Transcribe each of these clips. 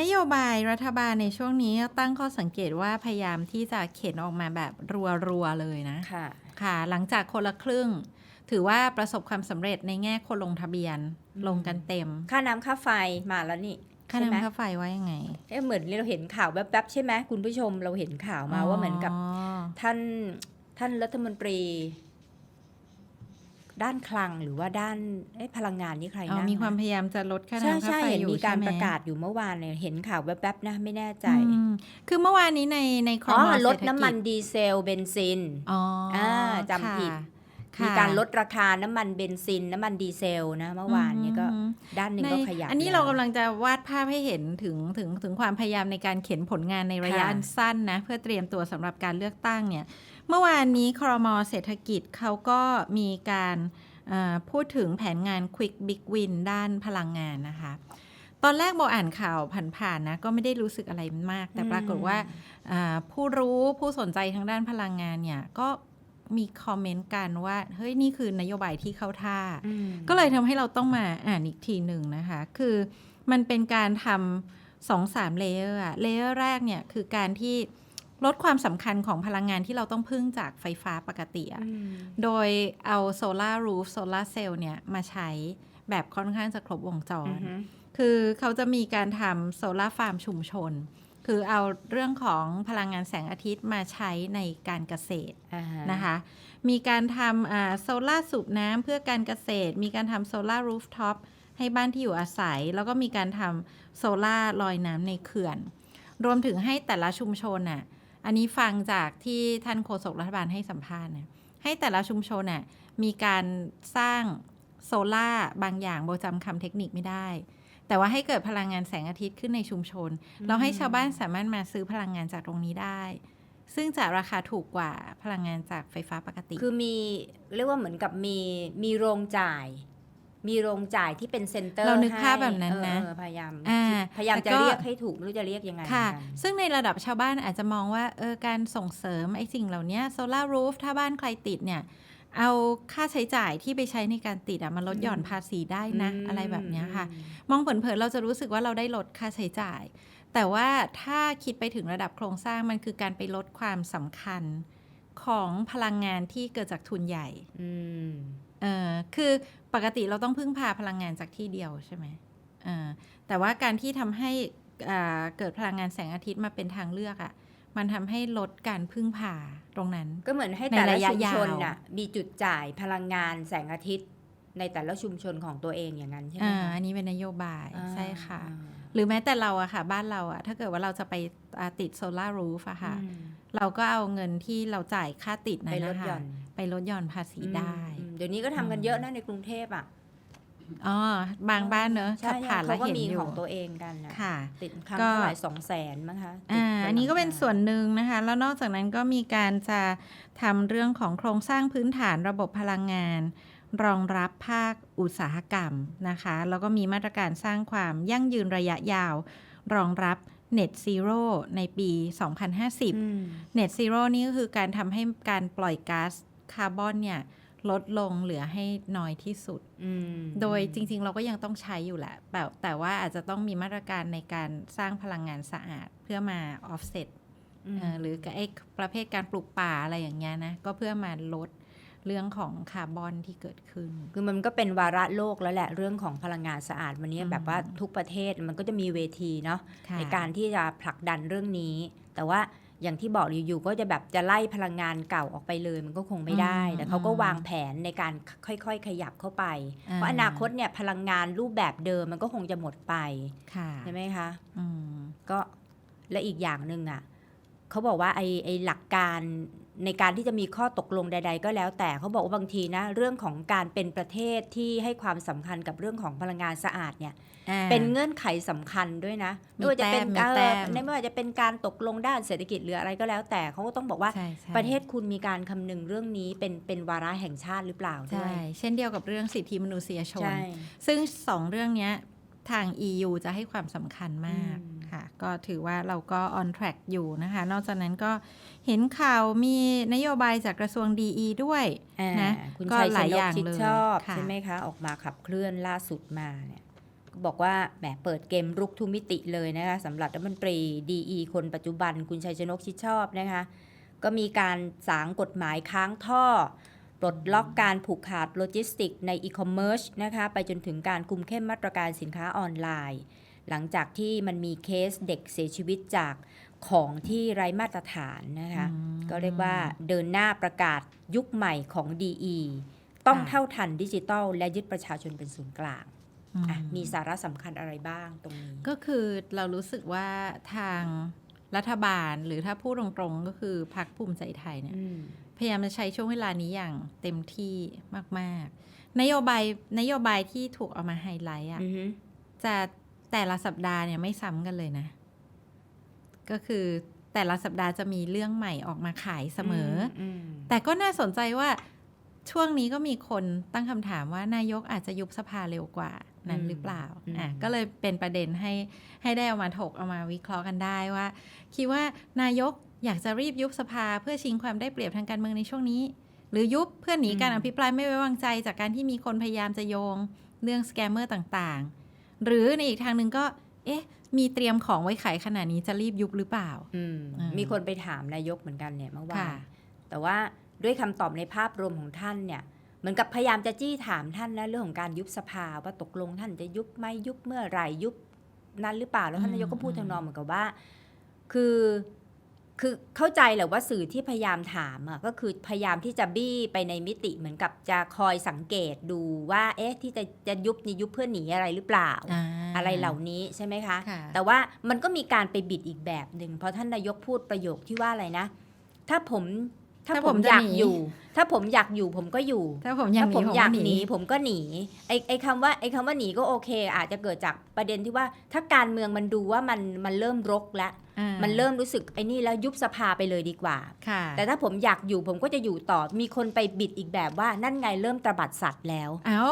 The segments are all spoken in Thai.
นโยบายรัฐบาลในช่วงนี้ตั้งข้อสังเกตว่าพยายามที่จะเข็นออกมาแบบรัวๆเลยนะ ค่ะ ค่ะ หลังจากคนละครึ่ง ถือว่าประสบความสำเร็จในแง่คนลงทะเบียนอืมลงกันเต็ม ค่าน้ำค่าไฟมาแล้วนี่ค่าใช่ไหมน้ำค่าไฟว่ายังไงเอ๊ะเหมือนเราเห็นข่าวแวบๆใช่ไหมคุณผู้ชมเราเห็นข่าวมาว่าเหมือนกับท่านท่านรัฐมนตรี ด้านคลังหรือว่าด้านเอ๊ะพลังงานนี่ใครอ๋อนั่งมีความนะพยายามจะลดค่าใช่น้ำค่าใช่ไฟเห็นอยู่มีการใช่ไหประกาศอยู่เมื่อวานเนี่ยเห็นข่าวแวบๆนะไม่แน่ใจอืมคือเมื่อวานนี้ในในครอ๋อมลดเศรษฐกิจน้ำมันดีเซลเบนซินอ๋ออ่าจำผิดค่ะ มีการลดราคาน้ำมันเบนซิน น้ำมันดีเซลนะเมื่อวานเนี่ยก็อืมด้านหนึ่งก็ขยับอันนี้แล้วเรากำลังจะวาดภาพให้เห็นถึงถึงถึงความพยายามในการเขียนผลงานในระยะค่ะอันสั้นนะเพื่อเตรียมตัวสำหรับการเลือกตั้งเนี่ยเมื่อวานนี้ครมเศรษฐกิจเขาก็มีการเอ่อพูดถึงแผนงาน Quick Big Win ด้านพลังงานนะคะตอนแรกโมอ่านข่าวผ่านๆนะก็ไม่ได้รู้สึกอะไรมาก แต่ปรากฏว่าอ่าผู้รู้ผู้สนใจทางด้านพลังงานเนี่ยก็ มีคอมเมนต์กันว่า เฮ้ย นี่คือนโยบายที่เข้าท่าอืมก็เลยทำให้เราต้องมาอ่านอีกทีหนึ่งนะคะ คือมันเป็นการทำสองสามเลเยอร์อะเลเยอร์แรกเนี่ยคือการที่ลดความสำคัญของพลังงานที่เราต้องพึ่งจากไฟฟ้าปกติอะอืมโดยเอาโซลาร์รูฟโซลาร์เซลล์เนี่ยมาใช้แบบค่อนข้างจะครบวงจอืรอฮึคือเขาจะมีการทำโซลาร์ฟาร์มชุมชน คือเอาเรื่องของพลังงานแสงอาทิตย์มาใช้ในการเกษตรอ่าฮะนะคะ มีการทำโซลาร์สูบน้ำเพื่อการเกษตร มีการทำโซลาร์รูฟท็อปให้บ้านที่อยู่อาศัย แล้วก็มีการทำโซลาร์ลอยน้ำในเขื่อน รวมถึงให้แต่ละชุมชนน่ะ อันนี้ฟังจากที่ท่านโฆษกรัฐบาลให้สัมภาษณ์เนี่ยให้แต่ละชุมชนน่ะมีการสร้างโซลาร์บางอย่างโบจำคำเทคนิคไม่ได้ แต่ว่าให้เกิดพลังงานแสงอาทิตย์ขึ้นในชุมชน เราให้ชาวบ้านสามารถมาซื้อพลังงานจากตรงนี้ได้ ซึ่งจะราคาถูกกว่าพลังงานจากไฟฟ้าปกติ คือมีเรียกว่าเหมือนกับมีมีโรงจ่าย มีโรงจ่ายที่เป็นเซ็นเตอร์เรานึกให้ภาพแบบนั้นนะเออเออพยายามอ่าพยายามแล้วจะก็เรียกให้ถูกไม่รู้จะเรียกยังไงค่ะเหมือนกันซึ่งในระดับชาวบ้านอาจจะมองว่าเออการส่งเสริมไอ้สิ่งเหล่านี้โซลารูฟถ้าบ้านใครติดเนี่ย เอาค่าใช้จ่ายที่ไปใช้ในการติดอะมาลดหย่อนภาษีได้นะ อะไรแบบเนี้ยค่ะ มองเผินๆเราจะรู้สึกว่าเราได้ลดค่าใช้จ่าย แต่ว่าถ้าคิดไปถึงระดับโครงสร้างมันคือการไปลดความสำคัญของพลังงานที่เกิดจากทุนใหญ่อืมเออคือปกติเราต้องพึ่งพาพลังงานจากที่เดียวใช่ไหมเออแต่ว่าการที่ทำให้อ่าเกิดพลังงานแสงอาทิตย์มาเป็นทางเลือกอะ่ะ มันทำให้ลดการพึ่งพาตรงนั้น ก็เหมือนให้แต่ในละระยะชุมชนยาวน่ะมีจุดจ่ายพลังงานแสงอาทิตย์ ในแต่ละชุมชนของตัวเองอย่างนั้นใช่ไหมอ่าคะอันนี้เป็นนโยบายอ่าใช่ค่ะอ่าหรือแม้แต่เราอะค่ะ บ้านเราอะถ้าเกิดว่าเราจะไปอ่าติดโซลาร์รูฟอะค่ะอืมเราก็เอาเงินที่เราจ่ายค่าติดนั้ไปนลดนะหย่คะอนไปลดหย่อนภาษีได้อืมเดี๋ยวนี้ก็ทำกันเยอะนะในกรุงเทพอะอ๋อบางบ้านเนอะใช่ขับผ่านแล้วเขาก็เห็นมีอขยู่องตัวเองกันนะค่ะติดครั้งก็เท่าไหร่สองแสนมั้งคะติด อ่าบอันนี้ก็เป็นหลังคาส่วนหนึ่งนะคะ แล้วนอกจากนั้นก็มีการจะทำเรื่องของโครงสร้างพื้นฐานระบบพลังงาน รองรับภาคอุตสาหกรรมนะคะ แล้วก็มีมาตรการสร้างความยั่งยืนระยะยาว รองรับ Net Zero ในปี 2050อืม Net Zero นี่ก็คือการทำให้การปล่อยก๊าซคาร์บอนเนี่ย ลดลงเหลือให้น้อยที่สุดอืมโดยจริง ๆ เราก็ยังต้องใช้อยู่แหละ แต่แต่ว่าอาจจะต้องมีมาตรการในการสร้างพลังงานสะอาด เพื่อมา offset อืมเอ่อหรือไอ้ประเภทการปลูกป่าอะไรอย่างเงี้ยนะ ก็เพื่อมาลดเรื่องของคาร์บอนที่เกิดขึ้น คือมันก็เป็นวาระโลกแล้วแหละเรื่องของพลังงานสะอาดวันนี้อืมแบบว่าทุกประเทศมันก็จะมีเวทีเนาะค่ะในการที่จะผลักดันเรื่องนี้ แต่ว่า อย่างที่บอกอยู่ๆก็จะแบบจะไล่พลังงานเก่าออกไปเลย มันก็คงไม่ได้อืมแต่เขาก็อืมวางแผนในการค่อยๆ ขยับเข้าไปอ่าเพราะอนาคตเนี่ยพลังงานรูปแบบเดิมมันก็คงจะหมดไปค่ะใช่ไหมคะอืมก็และอีกอย่างหนึ่งอะเขาบอกว่าไอ้ไอ้หลักการ ในการที่จะมีข้อตกลงใด ๆ ก็แล้ว แต่เขาบอกว่าบางทีนะเรื่องของการเป็นประเทศที่ให้ความสำคัญกับเรื่องของพลังงานสะอาดเนี่ยอ่าเป็นเงื่อนไขสำคัญด้วยนะมีไม่ว่าจะเป็นแต้มมีเอ่อแต้มไม่ว่าจะเป็นการตกลงด้านเศรษฐกิจหรืออะไรก็แล้ว แต่เขาก็ต้องบอกว่าใช่ใช่ประเทศคุณมีการคำนึงเรื่องนี้เป็นเป็นวาระแห่งชาติหรือเปล่าด้ใช่วยเช่นเดียวกับเรื่องสิทธิมนุษยชนใช่ซึ่งสองเรื่องเนี้ยทาง EU จะให้ความสำคัญมากอืม ค่ะ ก็ถือว่าเราก็ on track อยู่นะคะ นอกจากนั้นก็เห็นข่าวมีนโยบายจากกระทรวง DE ด้วยอ่านะคุณก็ชัยหชลายนอกย่างชิดเลยชอบค่ะใช่ไหมคะ ออกมาขับเคลื่อนล่าสุดมาเนี่ยบอกว่าแหมเปิดเกมรุกทุกมิติเลยนะคะสำหรับรัฐมนตรีดีคนปัจจุบันคุณชัยชนกชิดชอบนะคะ ก็มีการสางกฎหมายค้างท่อปลดล็อกการผูกขาดโลจิสติกในอีคอมเมิร์ซนะคะ ไปจนถึงการคุมเข้มมาตรการสินค้าออนไลน์ หลังจากที่มันมีเคสเด็กเสียชีวิตจากของที่ไร้มาตรฐานนะคะอืมก็เรียกว่าเดินหน้าประกาศยุคใหม่ของ DE ต้องค่ะเท่าทันดิจิทัลและยึดประชาชนเป็นศูนย์กลางอือะมีสาระสำคัญอะไรบ้างตรงนี้ ก็คือเรารู้สึกว่าทางรัฐบาลหรือถ้าพูดตรงๆ ก็คือพรรคภูมิใจไทยเนี่ยอืมพยายามจะใช้ช่วงเวลานี้อย่างเต็มที่มาก ๆ นโยบายนโยบายที่ถูกเอามาไฮไลท์อะอือฮึจะ แต่ละสัปดาห์เนี่ยไม่ซ้ำกันเลยนะ ก็คือแต่ละสัปดาห์จะมีเรื่องใหม่ออกมาขายเสมออมแต่ก็น่าสนใจว่าช่วงนี้ก็มีคนตั้งคำถามว่านายกอาจจะยุบสภาเร็วกว่านั้นหรือเปล่า อะ ก็เลยเป็นประเด็นให้ให้ได้เอามาถกเอามาวิเคราะห์กันได้ว่า คิดว่านายกอยากจะรีบยุบสภาเพื่อชิงความได้เปรียบทางการเมืองในช่วงนี้ หรือยุบเพื่อหนีการอภิปรายไม่ไว้วางใจจากการที่มีคนพยายามจะโยง เรื่องสแกมเมอร์ต่างๆ หรือในอีกทางหนึ่งก็ เอ๊ะ มีเตรียมของไว้ขายขนาดนี้จะรีบยุบหรือเปล่าอืมอืมมีคนไปถามนายกเหมือนกันเนี่ยเมื่อวาค่ะนแต่ว่าด้วยคำตอบในภาพรวมของท่านเนี่ยเหมือนกับพยายามจะจี้ถามท่านนะเรื่องของการยุบสภาว่าตกลงท่านจะยุบไหมยุบเมื่อไหร่ยุบนั้นหรือเปล่าแล้วท่านนายกก็พูดทางนองเหมือนกับว่า คือ คือเข้าใจแหละว่าสื่อที่พยายามถามอะก็คือพยายามที่จะบี้ไปในมิติเหมือนกับจะคอยสังเกตดูว่า เอ๊ะ ที่จะจะยุบนี่ยุบเพื่อหนีอะไรหรือเปล่าาอะไรเหล่านี้ใช่ไหมคะค่ะแต่ว่ามันก็มีการไปบิดอีกแบบหนึ่งเพราะท่านนายกพูดประโยคที่ว่าอะไรนะ ถ้าผม ถ้าถ้าผผมมอยากจะหนีอยู่ ถ้าผมอยากอยู่ผมก็อยู่ ถ้าผมอยากถ้าหนีผมผมอยากก็หนีผมก็หนีไอ้ไอ้คำว่าไอ้คำว่าหนีก็โอเค อาจจะเกิดจากประเด็นที่ว่า ถ้าการเมืองมันดูว่ามันมันเริ่มรกแล้วอ่ามันเริ่มรู้สึกไอ้นี่แล้วยุบสภาไปเลยดีกว่าค่ะแต่ถ้าผมอยากอยู่ผมก็จะอยู่ต่อ มีคนไปบิดอีกแบบว่านั่นไงเริ่มตระบัดสัตว์แล้ว เอ้า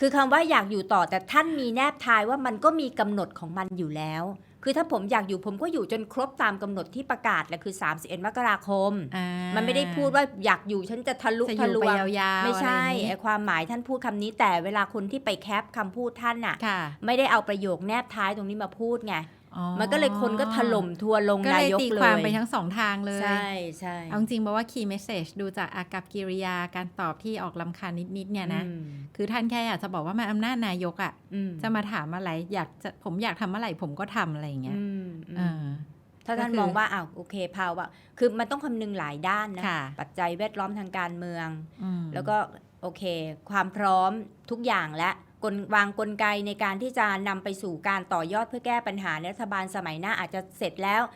คือคำว่าอยากอยู่ต่อแต่ท่านมีแนบทายว่ามันก็มีกำหนดของมันอยู่แล้ว คือถ้าผมอยากอยู่ผมก็อยู่จนครบตามกำหนดที่ประกาศแหละคือ 31 มกราคมอ่ามันไม่ได้พูดว่าอยากอยู่ฉันจะทะลุจะอทะยู่ลไปวงยาวๆไม่ใช่อะรอย่างไอ้นี้ความหมายท่านพูดคำนี้แต่เวลาคนที่ไปแคปคำพูดท่านน่ะค่ะ ไม่ได้เอาประโยคแนบท้ายตรงนี้มาพูดไงอ๋อ มันก็เลยคนก็ถล่มทัวร์ลงก็นาเลยยกตีเลความยไปทั้งสองทางเลย ใช่ใช่เอาจริงๆบอกว่า key message ดูจากอากับกิริยาการตอบที่ออกลำคาญนิด ๆ เนี่ยนะอืมคือท่านแค่อยากจะบอกว่ามันอำนาจนายกอะ่ะอืมจะมาถามอะไร อยากจะผมอยากทำอะไรผมก็ทำอะไรอย่างเงี้ยอืมอืมเออถ้าท่านก็คือมองว่าอ้าวโอเคภาวะคือมันต้องคำนึงหลายด้านนะค่ะปัจจัยแวดล้อมทางการเมืองอืมแล้วก็โอเค ความพร้อมทุกอย่างและ กลวางกลไกในการที่จะนำไปสู่การต่อยอดเพื่อแก้ปัญหารัฐบาลสมัยหน้าอาจจะเสร็จแล้ว